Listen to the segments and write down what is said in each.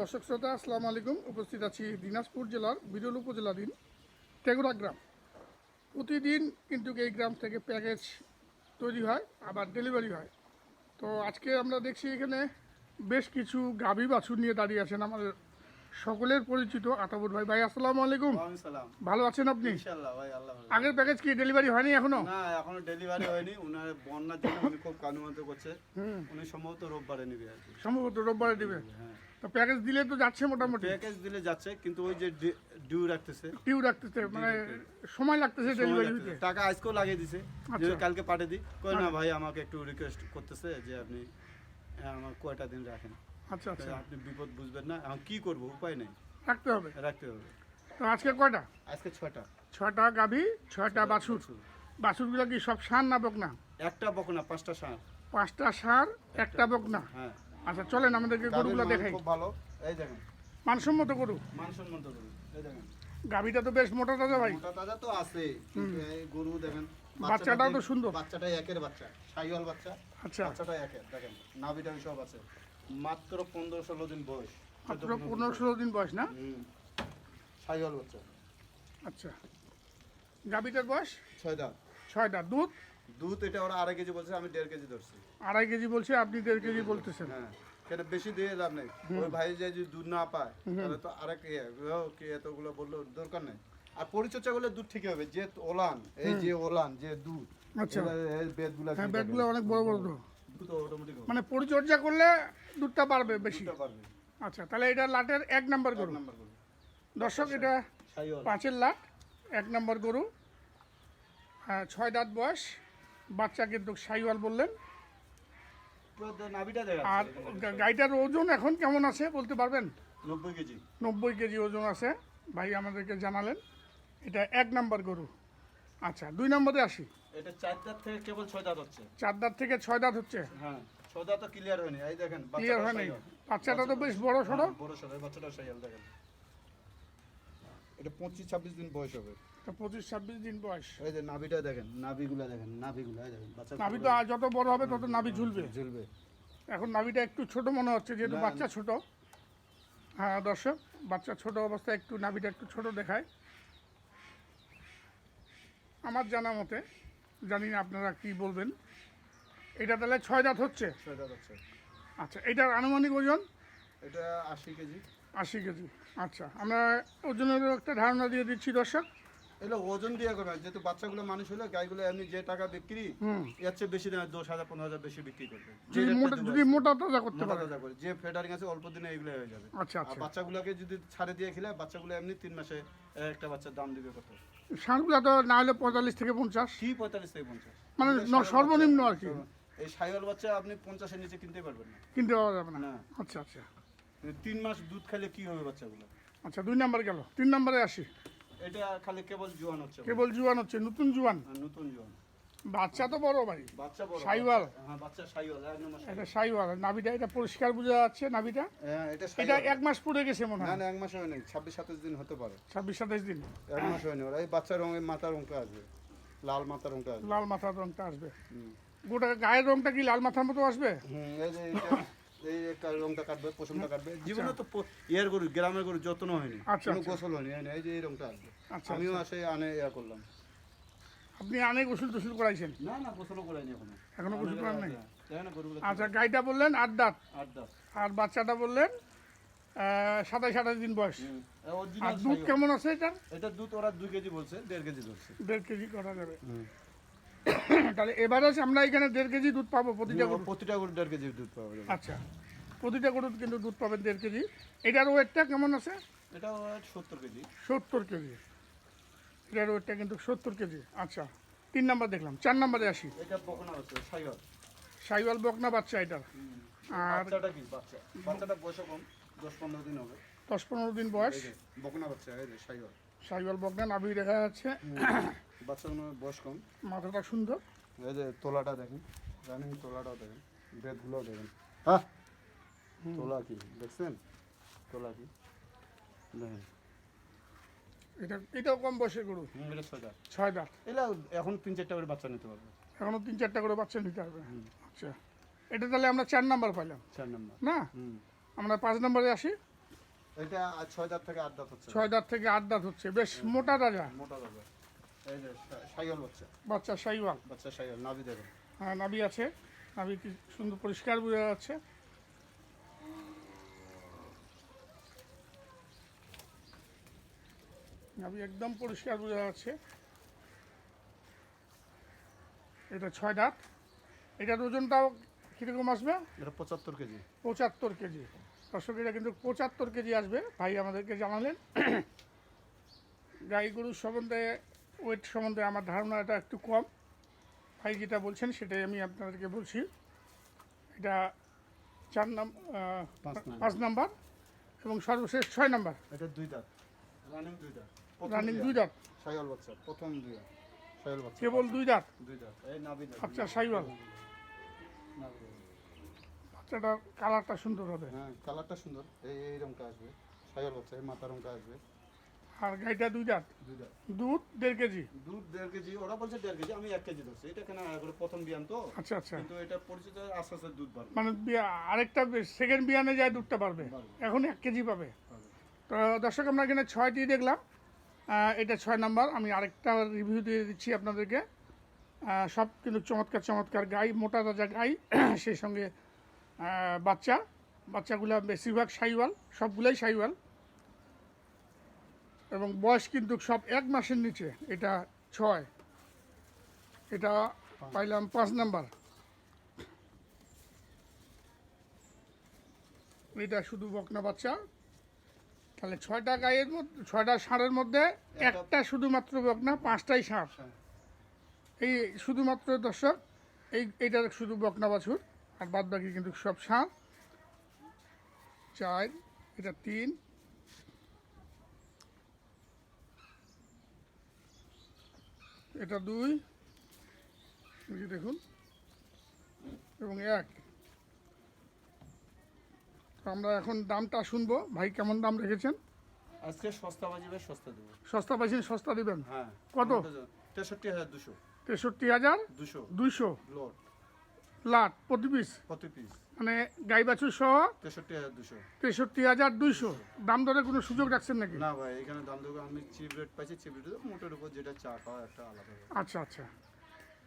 দর্শক শ্রোতা আসসালামু আলাইকুম। উপস্থিত আছি দিনাজপুর জেলার বিরল উপজেলাধীন টেগুড়া গ্রাম। প্রতিদিন কিন্তু এই গ্রাম থেকে প্যাকেজ তৈরি হয় আবার ডেলিভারি হয়। তো আজকে আমরা দেখছি এখানে বেশ কিছু গাভী বাছুর নিয়ে দাঁড়িয়ে আছেন আমাদের সকলের পরিচিত আতাবুর ভাই। ভাই আসসালামু আলাইকুম। ভালো আছেন আপনি? ইনশাআল্লাহ ভাই আল্লাহ আগের প্যাকেজ কি ডেলিভারি হয়নি এখনও? না এখনও ডেলিভারি হয়নি। উনার বন্যার জন্য উনি খুব কানুমন্ত করছে। উনি সম্ভবত রোববারে নেবে সম্ভবত রোববারে দিবে। হ্যাঁ। তো প্যাকেজ দিলে তো যাচ্ছে মোটামুটি। প্যাকেজ দিলে যাচ্ছে কিন্তু ওই যে ডিউ রাখতেছে। টিউ রাখতেছে মানে সময় লাগতেছে ডেলিভারি। দিতে টাকা আজকেও লাগিয়ে দিছে। যে আচ্ছা। কালকে পাঠিয়ে দিই কই না ভাই আমাকে একটু রিকোয়েস্ট করতেছে যে আপনি হ্যাঁ, আমার কয়টা দিন রাখেন। আচ্ছা আচ্ছা। আপনি বিপদ বুঝবেন না। এখন কি করব? উপায় নেই। রাখতে হবে। রাখতে হবে। তো আজকে কয়টা? আজকে ছয়টা। ছয়টা গাভী ছয়টা বাছুর। বাছুরগুলো কি সব সার না বকনা? একটা বকনা পাঁচটা সার। পাঁচটা সার একটা বকনা। হ্যাঁ। আচ্ছা চলেন আমাদেরকে গরুগুলো দেখাই। খুব ভালো। এই দেখেন। মানসম্মত গরু? মানসম্মত গরু এই দেখেন। গাভীটা তো বেশ মোটা তাজা ভাই। মোটা তাজা তো আছে এই গরু দেখেন বাচ্চাটাও তো সুন্দর। বাচ্চাটা একের বাচ্চা সাইওয়াল বাচ্চা। আচ্ছা। বাচ্চাটা একের দেখেন নাভি টাভি সব আছে। মাত্র পনেরো ষোলো দিন বয়স। মাত্র পনেরো ষোলো দিন বয়স না? হুম। সাইওয়াল বাচ্চা। আচ্ছা। গাভীটার বয়স? ছয় দাম ছয়টা দুধ? দুধ এটা ওরা আড়াই কেজি বলছে আমি দেড় কেজি ধরছি। আড়াই কেজি বলছে আপনি দেড় কেজি বলতেছেন। হ্যাঁ কেন বেশি দিয়ে লাভ নেই। ওই ভাই যে যদি দুধ না পায় তাহলে তো আরেক ইয়ে কি এতগুলো বলল দরকার নেই। আর পরিচর্যা করলে দুধ ঠিক হবে যে ওলান এই যে ওলান যে দুধ আচ্ছা। হ্যাঁ ঠিক অনেক বড় বড় দুধ। অটোমেটিক মানে পরিচর্যা করলে দুধটা বাড়বে বেশি। আচ্ছা তাহলে এটা লাটের এক নাম্বার গরু। দর্শক এটা পাঁচের লাট এক নম্বর গরু। হ্যাঁ ছয় দাঁত বয়স। বাচ্চা কিন্তু সাইওয়াল বললেন। আর গাইটার ওজন এখন কেমন আছে বলতে পারবেন? নব্বই কেজি। নব্বই কেজি ওজন আছে। ভাই আমাদেরকে জানালেন এটা এক নম্বর গরু। আচ্ছা দুই নম্বরে আসি। এটা চার দাঁত থেকে কেবল ছয় দাঁত হচ্ছে। চার দাঁত থেকে ছয় দাঁত হচ্ছে? হ্যাঁ ছয় দাঁত তো ক্লিয়ার হয়নি। এই দেখেন ক্লিয়ার বাচ্চাটা তো বেশ বড় সড়ো বড় সড়ো বাচ্চাটা সাইয়াল দেখেন। এটা পঁচিশ ছাব্বিশ দিন বয়স হবে। পঁচিশ ছাব্বিশ দিন বয়স। এই যে নাভিটা দেখেন নাভিগুলা দেখেন নাভিগুলা দেখেন বাচ্চা নাভি তো যত বড় হবে তত নাভি ঝুলবে। ঝুলবে। এখন নাভিটা একটু ছোট মনে হচ্ছে যেহেতু বাচ্চা ছোট। হ্যাঁ দর্শক বাচ্চা ছোট অবস্থায় একটু নাভিটা একটু ছোট দেখায়। আমার জানা মতে জানি না আপনারা কি বলবেন এটা তাহলে ছয় দাঁত হচ্ছে? ছয় দাঁত হচ্ছে। আচ্ছা এটার আনুমানিক ওজন? এটা আশি কেজি। আশি কেজি। আচ্ছা আমরা ওজনেরও একটা ধারণা দিয়ে দিচ্ছি দর্শক। এগুলো ওজন দিয়ে করবে যেহেতু বাচ্চাগুলো মানুষ হলে গাইগুলো এমনি যে টাকা বিক্রি এর চেয়ে বেশি দেয় দশ হাজার পনেরো হাজার বেশি বিক্রি করবে। যদি মোটা তাজা করতে পারে। তাজা করে যে ফেডারিং আছে অল্প দিনে এগুলো হয়ে যাবে। আচ্ছা আর আচ্ছা। বাচ্চাগুলোকে যদি ছাড়ে দিয়ে খেলে বাচ্চাগুলো এমনি তিন মাসে একটা বাচ্চার দাম দিবে কত? ষাঁড়গুলো তো না হলে পঁয়তাল্লিশ থেকে পঞ্চাশ। কি পঁয়তাল্লিশ থেকে পঞ্চাশ? মানে সর্বনিম্ন আর কি। এই সাইওয়াল বাচ্চা আপনি পঞ্চাশের নিচে কিনতে পারবেন না। কিনতে পাওয়া যাবে না। না। আচ্ছা আচ্ছা। তিন মাস দুধ খেলে কি হবে বাচ্চাগুলো? আচ্ছা দুই নাম্বার গেল। তিন নম্বরে আসি। এটা খালি কেবল জোয়ান হচ্ছে কেবল জুয়ান হচ্ছে নতুন জুয়ান। আর নতুন জোয়ান। বাচ্চা তো বড় ভাই। বাচ্চা বড় সাইওয়াল? হ্যাঁ বাচ্চা সাইওয়াল। এটা সাইওয়াল। নাভিটা এটা পরিষ্কার বোঝা যাচ্ছে নাভিটা? হ্যাঁ এটা এটা এক মাস পরে গেছে মনে হয়। না এক মাস হয়নি ছাব্বিশ সাতাশ দিন হতে পারে। ছাব্বিশ সাতাইশ দিন। এক মাস হয়নি ওরা এই বাচ্চার রঙের মাথার রঙটা আসবে। লাল মাথার রঙটা আসবে। লাল মাথার রংটা আসবে। গোটা গায়ের রংটা কি লাল মাথার মতো আসবে? হুম, এই যে এইটা- এই একটা রঙটা কাটবে পশমটা কাটবে। জীবনে তো ইয়ার গরু গ্রামের গরু যত্ন হয়নি। আচ্ছা, কোনো আচ্ছা। গোসল হয়নি এই- এই যে এই রঙটা আসবে আচ্ছা, আমিও আসে আনে ইয়া করলাম। আপনি অনেক ওষুধ টষুধ করাইছেন? না না গোসলও করাইনি এখনও। এখনও গোসল করান নাই? আচ্ছা গাইটা বললেন আট দাঁত। আট আর বাচ্চাটা বললেন সাতাইশ আঠাশ দিন বয়স। আর দুধ কেমন আছে এটার? এটা দুধ ওরা দুই কেজি বলছে দেড় কেজি ধরছে। দেড় কেজি করা যাবে। তাহলে এবারে আমরা এখানে দেড় কেজি দুধ পাবো প্রতিটা গরু প্রতিটা গরু দেড় কেজি দুধ যাবে আচ্ছা প্রতিটা গরুর কিন্তু দুধ পাবেন দেড় কেজি। এটার ওয়েটটা কেমন আছে? এটা সত্তর কেজি। সত্তর কেজি। এটার ওয়েটটা কিন্তু সত্তর কেজি। আচ্ছা তিন নাম্বার দেখলাম চার নাম্বারে আসি। এটা বকনা হচ্ছে সাইওয়াল। সাইওয়াল বকনা বাচ্চা এটার। আর বাচ্চাটা কি? বাচ্চা। বাচ্চাটা বয়স কম দশ পনেরো দিন হবে। দশ পনেরো দিন বয়স। বকনা বাচ্চা এই যে সাইওয়াল। সাইওয়াল বকনা নাভি দেখা যাচ্ছে বাচ্চাগুলো বয়স কম। মাথাটা সুন্দর। এই যে তোলাটা দেখেন রানিং তোলাটাও দেখেন বেদগুলোও দেখেন। হ্যাঁ? তোলা কি? দেখছেন? তোলা কি? দেখেন। এটা এটাও কম বয়সের গরু। এটা ছয় দাঁত এগুলো এখন তিন চারটা করে বাচ্চা নিতে পারবে। এখনও তিন চারটা করে বাচ্চা নিতে হবে আচ্ছা। এটা তাহলে আমরা চার নাম্বার পাইলাম। চার নম্বর। না? আমরা পাঁচ নম্বরে আসি। এটা ছয় দাঁত থেকে আট দাঁত হচ্ছে। ছয় দাঁত থেকে আট দাঁত হচ্ছে। বেশ মোটা তাজা মোটা দাদা এই যে বাচ্চা। বাচ্চা সাইওয়াল বাচ্চা সাইকেল নাভি দেখুন হ্যাঁ নাভি আছে। নাভি কি সুন্দর পরিষ্কার বোঝা যাচ্ছে। নাভি একদম পরিষ্কার বোঝা যাচ্ছে। এটা ছয় দাঁত। এটার ওজনটাও কীরকম আসবে? এটা পঁচাত্তর কেজি। পঁচাত্তর কেজি। দর্শক এটা কিন্তু পঁচাত্তর কেজি আসবে। ভাই আমাদেরকে জানালেন। গাই গরুর সম্বন্ধে ওয়েট সম্বন্ধে আমার ধারণাটা একটু কম। ভাই যেটা বলছেন সেটাই আমি আপনাদেরকে বলছি। এটা চার নাম পাঁচ নাম্বার। পাঁচ নাম্বার এবং সর্বশেষ ছয় নাম্বার। এটা দুই দাঁত। রানিং দুই দাঁত। প্রথম রানিং দুই দাঁত। সাইকেল বাচ্চা প্রথম দুই দাঁত। বাচ্চা। কেবল দুই দাঁত? দুই দাঁত। এই নাভি দাঁত। আচ্ছা, সাইওয়াল। বাচ্চাটার কালারটা সুন্দর হবে। হ্যাঁ কালারটা সুন্দর। এই এই রঙটা আসবে। সাইকেল বাচ্চা এই মাথা রঙটা আসবে। আর গাইটা দুই দাঁত দুধ দেড় কেজি। দুধ দেড় কেজি ওরা বলছে দেড় কেজি আমি এক কেজি ধরছি। এটা কেন প্রথম বিয়ান তো। আচ্ছা আচ্ছা। কিন্তু এটা পরিচিত আস্তে আস্তে দুধ বাড়বে। মানে আরেকটা সেকেন্ড বিয়ানে যায় দুধটা পারবে পারবে। এখন এক কেজি পাবে। তো দর্শক আমরা এখানে ছয়টি দেখলাম। এটা ছয় নাম্বার। আমি আরেকটা রিভিউ দিয়ে দিচ্ছি আপনাদেরকে। সব কিন্তু চমৎকার চমৎকার গাই মোটা তাজা গাই সেই সঙ্গে বাচ্চা। বাচ্চাগুলো বেশিরভাগ সাইওয়াল সবগুলাই সাইওয়াল। এবং বয়স কিন্তু সব এক মাসের নিচে, এটা ছয়। এটা পাইলাম পাঁচ নাম্বার। এটা শুধু বকনা বাচ্চা। তাহলে ছয়টা গায়ের মধ্যে, ছয়টা ষাঁড়ের মধ্যে একটা শুধুমাত্র বকনা, পাঁচটাই ষাঁড়। এই শুধুমাত্র দর্শক, এই এইটার শুধু বকনা বাছুর, আর বাদ বাকি কিন্তু সব ষাঁড়। চার, এটা তিন এটা দুই দেখুন এবং এক। আমরা এখন দামটা শুনব। ভাই কেমন দাম রেখেছেন? আজকে সস্তা বাজিবে সস্তা দেবো। সস্তা বাজিন সস্তা দিবেন? হ্যাঁ। কত? তেষট্টি হাজার দুশো। তেষট্টি হাজার দুশো। দুশো। লোড। লাট প্রতি পিস? প্রতি পিস। মানে গাই বাছুর সহ? তেষট্টি হাজার দুশো। তেষট্টি হাজার দুইশো। দাম দরে কোনো সুযোগ রাখছেন নাকি? না ভাই এখানে দাম দেবো আমি চিপ রেট পাইছি চিপ রেট মোটের উপর যেটা চা খাওয়া একটা আলাদা আচ্ছা আচ্ছা।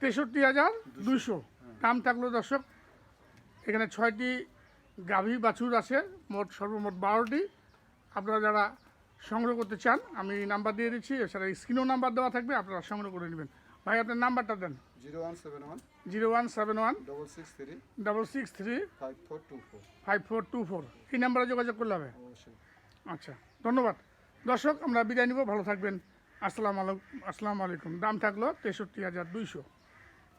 তেষট্টি হাজার দুইশো। দাম থাকল দর্শক এখানে ছয়টি গাভী বাছুর আছে মোট সর্বমোট বারোটি। আপনারা যারা সংগ্রহ করতে চান আমি নাম্বার দিয়ে দিচ্ছি এছাড়া স্ক্রিনও নাম্বার দেওয়া থাকবে আপনারা সংগ্রহ করে নেবেন। ভাই আপনার নাম্বারটা দেন। Zero one seven one zero one seven one double six three double six three five four two four five four two four. এই নাম্বারে যোগাযোগ করলে হবে? আচ্ছা ধন্যবাদ। দর্শক আমরা বিদায় নিব। ভালো থাকবেন। আসসালামু আলাইকুম। আসসালামু আলাইকুম। দাম থাকল তেষট্টি হাজার দুইশো।